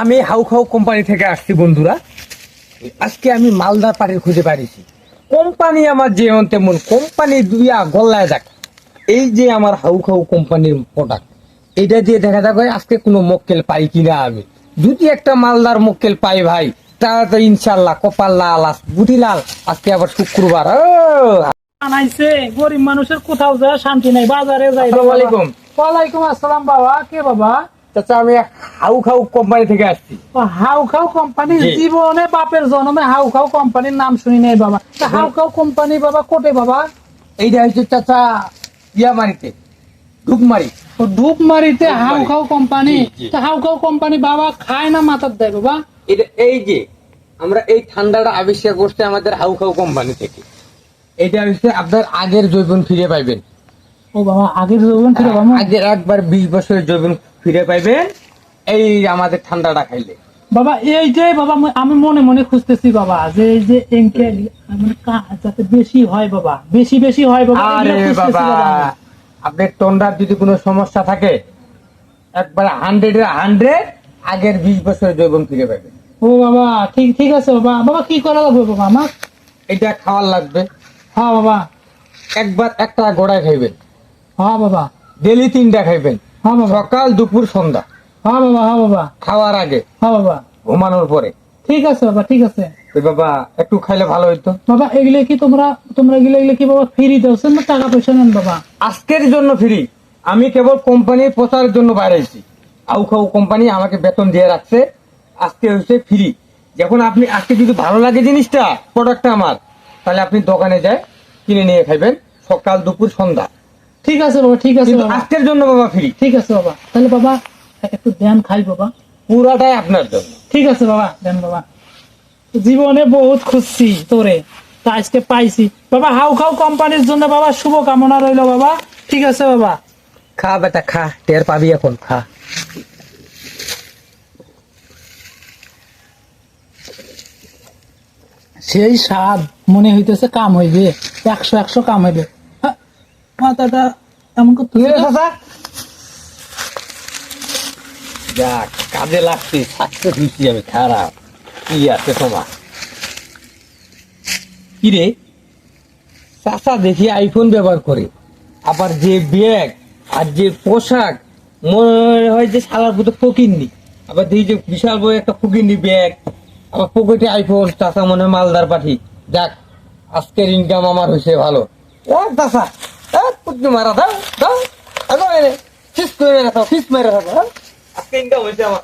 আমি হাউ খাউ কোম্পানি থেকে আসছি বন্ধুরা। আজকে আমি মালদার পাটির খুঁজে পারিছি কোম্পানি আমার যে তেমন কোম্পানি দুইয়া গল্লায় যাক। এই যে আমার হাউ খাউ কোম্পানির প্রোডাক্ট এটা দিয়ে দেখা যাক আজকে কোনো মক্কেল পাই কিনা আমি। যদি একটা মালদার মক্কেল পাই ভাই তাহলে ইনশাল্লাহ কপাল লাল আস বুটি লাল। আজকে আবার শুক্রবার আনাইছে গরিব মানুষের কোথাও যা শান্তি নাই বাজারে যাই আসসালামু আলাইকুম। ওয়ালাইকুম আসসালাম বাবা কে বাবা? চাচা আমি হাউখাউ কোম্পানি থেকে আসছি। হাউ খাও কোম্পানি জীবনে বাপের জন্মে হাউ খাও কোম্পানির নাম শুনি নাই বাবা। হাউ খাও কোম্পানি বাবা কোটে বাবা? এইটা হচ্ছে চাচা ইয়ামারিতে ও ধূপমারিতে হাউ খাও কোম্পানি। হাউ খাও কোম্পানি বাবা খায় না মাথার দেয় বাবা? এটা এই যে আমরা এই ঠান্ডাটা আবিষ্কার করতে আমাদের হাউখাউ কোম্পানি থেকে। এটা হচ্ছে আপনার আগের জৈবন ফিরে পাইবেন। ও বাবা আগের জৈবন ফিরে বাবা আগের একবার বিশ বছরের জৈবন ফিরে পাইবেন। এই আমাদের ঠান্ডাটা খাইলে। বাবা এই যে বাবা আমি- মনে মনে খুঁজতেছি বাবা যে এই যে এনকে মানে যাতে বেশি হয় বাবা বেশি বেশি হয় বাবা আরে বাবা আপনার টন্ডার যদি কোনো সমস্যা থাকে একবার হান্ড্রেড হান্ড্রেড আগের বিশ বছরের জৈবন ফিরে পাইবেন ও বাবা ঠিক ঠিক আছে বাবা। বাবা কি করা লাগবে বাবা আমার? এটা খাওয়ার লাগবে। হ্যাঁ বাবা। একবার একটা গোড়ায় খাইবেন। হ্যাঁ বাবা। ডেলি তিনটা খাইবেন। হ্যাঁ বাবা। সকাল দুপুর সন্ধ্যা। হ্যাঁ বাবা হ্যাঁ বাবা। খাওয়ার আগে হ্যাঁ বাবা। ঘুমানোর পরে। ঠিক আছে বাবা ঠিক আছে। তো বাবা একটু খাইলে ভালো হইতো। বাবা এগুলো কি তোমরা তোমরা এগুলো এগুলো কি বাবা ফ্রি না টাকা পয়সা নেন বাবা। আজকের জন্য ফ্রি আমি কেবল কোম্পানির প্রচারের জন্য বাইরেছি আউ খাউ কোম্পানি আমাকে বেতন দিয়ে রাখছে। আজকে হচ্ছে ফ্রি যখন আপনি আজকে যদি ভালো লাগে জিনিসটা প্রোডাক্টটা আমার তাহলে আপনি দোকানে যায় কিনে নিয়ে খাইবেন। সকাল দুপুর সন্ধ্যা। ঠিক আছে বাবা ঠিক আছে আজকের জন্য বাবা ফ্রি ঠিক আছে বাবা। তাহলে বাবা একটু ধ্যান খাই বাবা। পুরাটাই আপনার জন্য। ঠিক আছে বাবা বাবা। জীবনে বহুত খুঁজছি তোরে তা আজকে পাইছি। বাবা হাউ খাও কোম্পানির জন্য বাবা শুভ কামনা রইল বাবা। ঠিক আছে বাবা। খা বেটা খা টের পাবি এখন খা। সেই স্বাদ মনে হইতেছে কাম হইবে একশো একশো কাম হইবে। হা, মাথাটা এমন করতে যাক, কাজে লাগছে স্বাস্থ্য দিচ্ছি আমি খারাপ। কি আছে তোমার? কি রে চাচা দেখি আইফোন ব্যবহার করে। আবার যে ব্যাগ আর যে পোশাক, মনে হয় যে সালার মতো ফকিরনি আবার দেখি যে বিশাল বড় একটা ফকিরনি ব্যাগ আবার পকেটে আইফোন চাচা মনে হয় মালদার পাঠি। যাক, আজকের ইনকাম আমার হয়েছে ভালো। ও চাচা মারা, দাও দাও, আগে ফিস করে রাখো ফিস মেরে রাখো হ্যাঁ? আজকে ইনকাম হয়েছে আমার